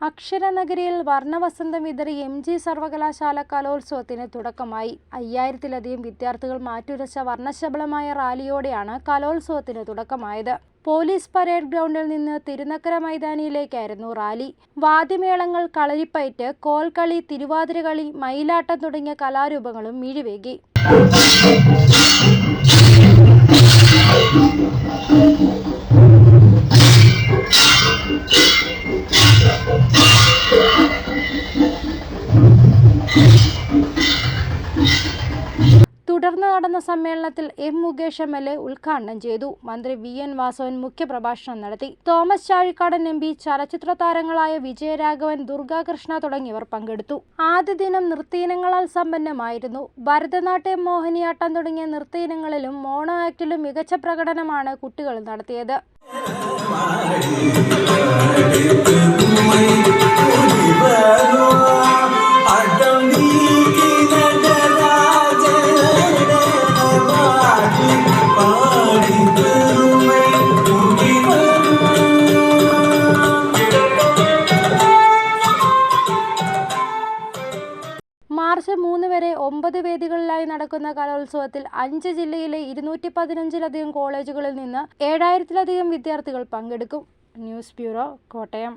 അക്ഷരനഗരിയിൽ വർണവസന്തം വിതറി M G സർവകലാശാല കലോത്സവത്തിന് തുടക്കമായി. അയ്യായിരത്തിലധികം വിദ്യാർത്ഥികൾ മാറ്റുരച്ച വർണശബളമായ റാലിയോടെയാണ് കലോത്സവത്തിന് തുടക്കമായത്. പോലീസ് പരേഡ് ഗ്രൗണ്ടിൽ നിന്ന് തിരുനക്കര മൈതാനിയിലേക്കായിരുന്നു റാലി. വാദ്യമേളങ്ങൾ കളരിപ്പയറ്റ് കോൽക്കളി തിരുവാതിരകളി മയിലാട്ടം തുടങ്ങിയ കലാരൂപങ്ങളും മിഴിവേകി. തുടർന്ന് നടന്ന സമ്മേളനത്തിൽ M Mukesh M L A ഉദ്ഘാടനം ചെയ്തു. മന്ത്രി വി എൻ വാസവൻ മുഖ്യപ്രഭാഷണം നടത്തി. തോമസ് ചാഴിക്കാടൻ എം പി ചലച്ചിത്ര താരങ്ങളായ വിജയരാഘവൻ ദുർഗാകൃഷ്ണ തുടങ്ങിയവർ പങ്കെടുത്തു. ആദ്യ ദിനം നൃത്തയിനങ്ങളാൽ സമ്പന്നമായിരുന്നു. ഭരതനാട്യം മോഹിനിയാട്ടം തുടങ്ങിയ നൃത്തയിനങ്ങളിലും മോണോ ആക്ടിലും മികച്ച പ്രകടനമാണ് കുട്ടികൾ നടത്തിയത്. മാർച്ച് മൂന്ന് വരെ ഒമ്പത് വേദികളിലായി നടക്കുന്ന കലോത്സവത്തിൽ അഞ്ച് ജില്ലയിലെ ഇരുന്നൂറ്റി പതിനഞ്ചിലധികം കോളേജുകളിൽ നിന്ന് ഏഴായിരത്തിലധികം വിദ്യാർത്ഥികൾ പങ്കെടുക്കും. News bureau Kottayam.